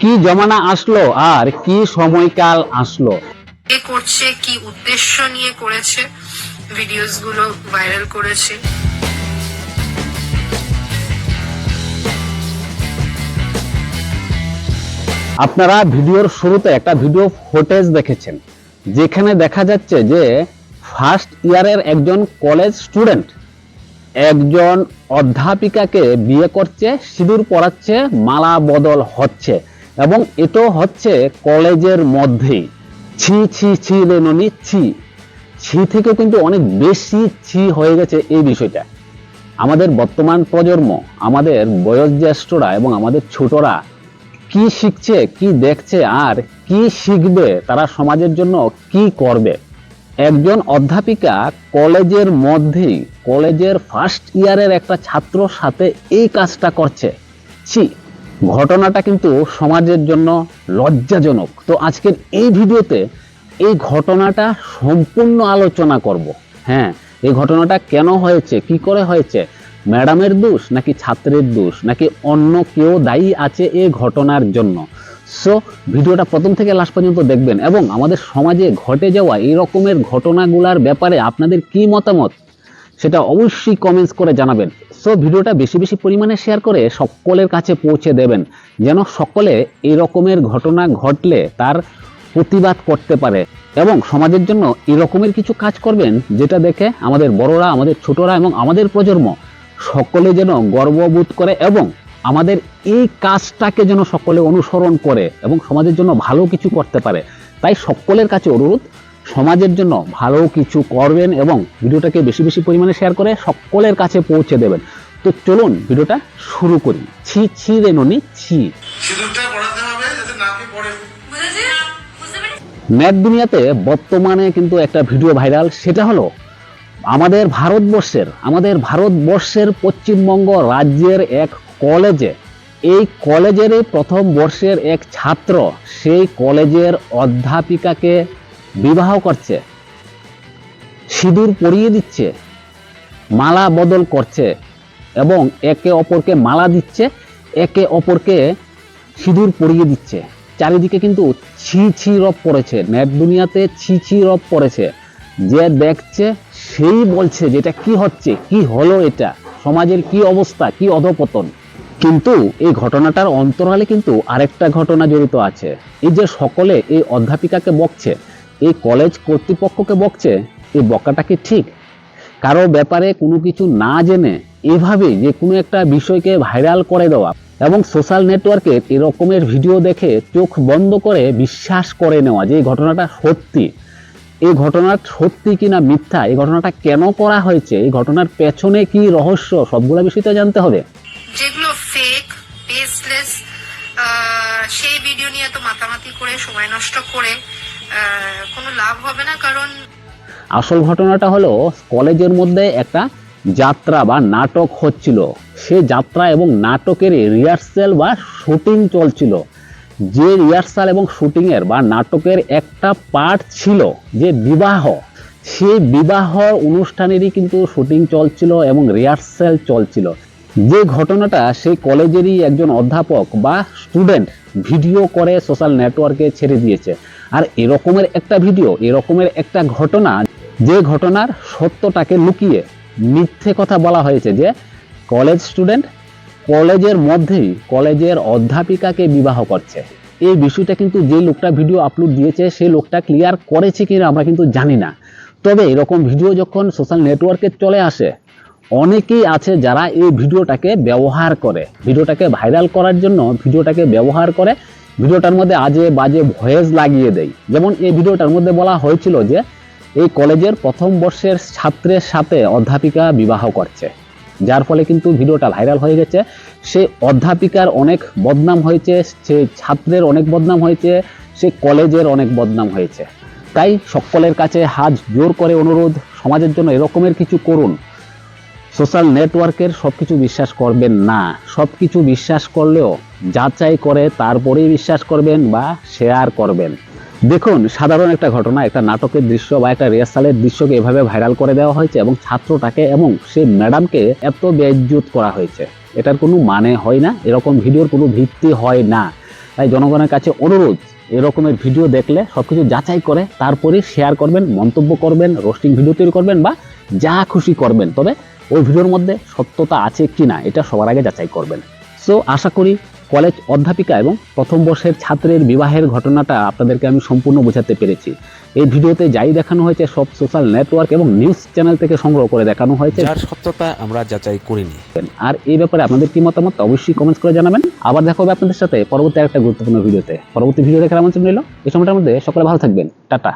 কি জমানা আসলো আর কি সময়কাল আসলো? কে করছে কি উদ্দেশ্য নিয়ে করেছে ভিডিওসগুলো ভাইরাল করেছে। আপনারা ভিডিওর শুরুতে একটা ভিডিও ফুটেজ দেখেছেন যেখানে দেখা যাচ্ছে যে ফার্স্ট ইয়ারের একজন কলেজ স্টুডেন্ট একজন অধ্যাপিকাকে বিয়ে করছে সিঁদুর পরাচ্ছে মালা বদল হচ্ছে। এবং এটাও হচ্ছে কলেজের মধ্যেই ছি ছি ছি রেননি ছি। ছি থেকে কিন্তু অনেক বেশি ছি হয়ে গেছে এই বিষয়টা। আমাদের বর্তমান প্রজন্ম, আমাদের বয়োজ্যেষ্ঠরা এবং আমাদের ছোটরা কি শিখছে, কি দেখছে, আর কি শিখবে, তারা সমাজের জন্য কি করবে? একজন অধ্যাপিকা কলেজের মধ্যেই, কলেজের ফার্স্ট ইয়ারের একটা ছাত্রর সাথে এই কাজটা করছে। ছি ঘটনাটা কিন্তু সমাজের জন্য লজ্জাজনক। তো আজকের এই ভিডিওতে এই ঘটনাটা সম্পূর্ণ আলোচনা করব। হ্যাঁ এই ঘটনাটা কেন হয়েছে, কি করে হয়েছে? ম্যাডামের দোষ নাকি ছাত্রের দোষ, নাকি অন্য কেউ দায়ী আছে এই ঘটনার জন্য? সো ভিডিওটা প্রথম থেকে লাস্ট পর্যন্ত দেখবেন এবং আমাদের সমাজে ঘটে যাওয়া এই রকমের ঘটনাগুলার ব্যাপারে আপনাদের কি মতামত? সেটা অবশ্যই কমেন্টস করে জানাবেন। সো ভিডিওটা বেশি বেশি পরিমাণে শেয়ার করে সকলের কাছে পৌঁছে দেবেন, যেন সকলে এই রকমের ঘটনা ঘটলে তার প্রতিবাদ করতে পারে এবং সমাজের জন্য এই রকমের কিছু কাজ করবেন, যেটা দেখে আমাদের বড়রা, আমাদের ছোটরা এবং আমাদের প্রজন্ম সকলে যেন গর্ববোধ করে এবং আমাদের এই কাজটাকে যেন সকলে অনুসরণ করে এবং সমাজের জন্য ভালো কিছু করতে পারে। তাই সকলের কাছে অনুরোধ সমাজের জন্য ভালো কিছু করবেন এবং ভিডিওটাকে বেশি বেশি পরিমাণে শেয়ার করে সকলের কাছে পৌঁছে দেবেন। তো চলুন ভিডিওটা শুরু করি। ছি ছি রে ননি ছি। সিঁদুরটা পড়াতে হবে যাতে নাকে পড়ে। নেট দুনিয়াতে বর্তমানে কিন্তু একটা ভিডিও ভাইরাল সেটা হলো আমাদের ভারতবর্ষের আমাদের ভারতবর্ষের পশ্চিমবঙ্গ রাজ্যের এক কলেজে এই কলেজের প্রথম বর্ষের এক ছাত্র সেই কলেজের অধ্যাপিকাকে বিবাহ করছে, সিঁদুর পরিয়ে দিচ্ছে, মালা বদল করছে এবং একে অপরকে মালা দিচ্ছে, একে অপরকে সিঁদুর পরিয়ে দিচ্ছে। চারিদিকে কিন্তু ছি ছি রব পড়েছে, নেট দুনিয়াতে ছি ছি রব পড়েছে। যে দেখছে সেই বলছে যে এটা কি হচ্ছে, কি হলো এটা, সমাজের কি অবস্থা, কি অধপতন। কিন্তু এই ঘটনাটার অন্তরালে কিন্তু আরেকটা ঘটনা জড়িত আছে। এই যে সকলে এই অধ্যাপিকাকে বকছে এই কলেজ কর্তৃপক্ষকে বকছে? এই বকাটা কি ঠিক? কারও ব্যাপারে কোনো কিছু না জেনে এভাবে যে কোনো একটা বিষয়কে ভাইরাল করে দেওয়া এবং সোশ্যাল নেটওয়ার্কে এরকমের ভিডিও দেখে চোখ বন্ধ করে বিশ্বাস করে নেওয়া যে এই ঘটনাটা সত্যি। এই ঘটনার সত্যি কিনা মিথ্যা? এই ঘটনাটা কেন করা হয়েছে? এই ঘটনার পেছনে কি রহস্য? সবগুলো বিষয় তো জানতে হবে। যেগুলো ফেক সেই ভিডিও নিয়ে তো মাতামাতি করে, সময় নষ্ট করে কোনো লাভ হবে না, কারণ আসল ঘটনাটা হলো, কলেজের মধ্যে একটা যাত্রা বা নাটক হচ্ছিল। সে যাত্রা এবং নাটকের বা শুটিং চলছিল। যে রিহার্সাল এবং শুটিংয়ের বা নাটকের একটা পার্ট ছিল যে বিবাহ সেই বিবাহ অনুষ্ঠানেরই কিন্তু শুটিং চলছিল এবং রিহার্সেল চলছিল। যে ঘটনাটা সেই কলেজেরই একজন অধ্যাপক বা স্টুডেন্ট ভিডিও করে সোশ্যাল নেটওয়ার্কে ছেড়ে দিয়েছে। আর এরকমের একটা ভিডিও, এরকমের একটা ঘটনা, যে ঘটনার সত্যটাকে লুকিয়ে মিথ্যে কথা বলা হয়েছে যে কলেজ স্টুডেন্ট কলেজের মধ্যেই কলেজের অধ্যাপিকাকে বিবাহ করছে। এই বিষয়টা কিন্তু যে লোকটা ভিডিও আপলোড দিয়েছে সেই লোকটা ক্লিয়ার করেছে কিনা আমরা কিন্তু জানি না। তবে এরকম ভিডিও যখন সোশ্যাল নেটওয়ার্কে চলে আসে, অনেকেই আছে যারা এই ভিডিওটাকে ব্যবহার করে। ভিডিওটাকে ভাইরাল করার জন্য ভিডিওটাকে ব্যবহার করে ভিডিওটার মধ্যে আজে বাজে ভয়েস লাগিয়ে দেয় যেমন এই ভিডিওটার মধ্যে বলা হয়েছিল যে, এই কলেজের প্রথম বর্ষের ছাত্রের সাথে অধ্যাপিকা বিবাহ করছে। যার ফলে কিন্তু ভিডিওটা ভাইরাল হয়ে গেছে। সে অধ্যাপিকার অনেক বদনাম হয়েছে, সে ছাত্রের অনেক বদনাম হয়েছে, সে কলেজের অনেক বদনাম হয়েছে। তাই সকলের কাছে হাত জোর করে অনুরোধ, সমাজের জন্য এরকমের কিছু করুন। সোশ্যাল নেটওয়ার্কের সব কিছু বিশ্বাস করবেন না। সব কিছু বিশ্বাস করলেও যাচাই করে তারপরেই বিশ্বাস করবেন বা শেয়ার করবেন। দেখুন, সাধারণ একটা ঘটনা, একটা নাটকের দৃশ্য বা একটা রিহার্সালের দৃশ্যকে এভাবে ভাইরাল করে দেওয়া হয়েছে এবং ছাত্রটাকে এবং সেই ম্যাডামকে এত বেজ্জুত করা হয়েছে। এটার কোনো মানে হয় না, এরকম ভিডিওর কোনো ভিত্তি হয় না। তাই জনগণের কাছে অনুরোধ, এরকমের ভিডিও দেখলে সবকিছু যাচাই করে তারপরে শেয়ার করবেন, মন্তব্য করবেন রোস্টিং ভিডিও তৈরি করবেন বা যা খুশি করবেন। তবে ওই ভিডিওর মধ্যে সত্যতা আছে কি না এটা সবার আগে যাচাই করবেন। সো আশা করি কলেজ অধ্যাপিকা এবং প্রথম বর্ষের ছাত্রের বিবাহের ঘটনাটা আপনাদেরকে আমি সম্পূর্ণ বোঝাতে পেরেছি। এই ভিডিওতে যাই দেখানো হয়েছে সব সোশ্যাল নেটওয়ার্ক এবং নিউজ চ্যানেল থেকে সংগ্রহ করে দেখানো হয়েছে। যার সত্যতা আমরা যাচাই করিনি। আর এই ব্যাপারে আপনাদের কি মতামত অবশ্যই কমেন্টস করে জানাবেন। আবার দেখা হবে আপনাদের সাথে পরবর্তী একটা গুরুত্বপূর্ণ ভিডিওতে। পরবর্তী ভিডিও দেখার আমন্ত্রণ রইল। এই সময়টার মধ্যে সকলে ভালো থাকবেন। টাটা।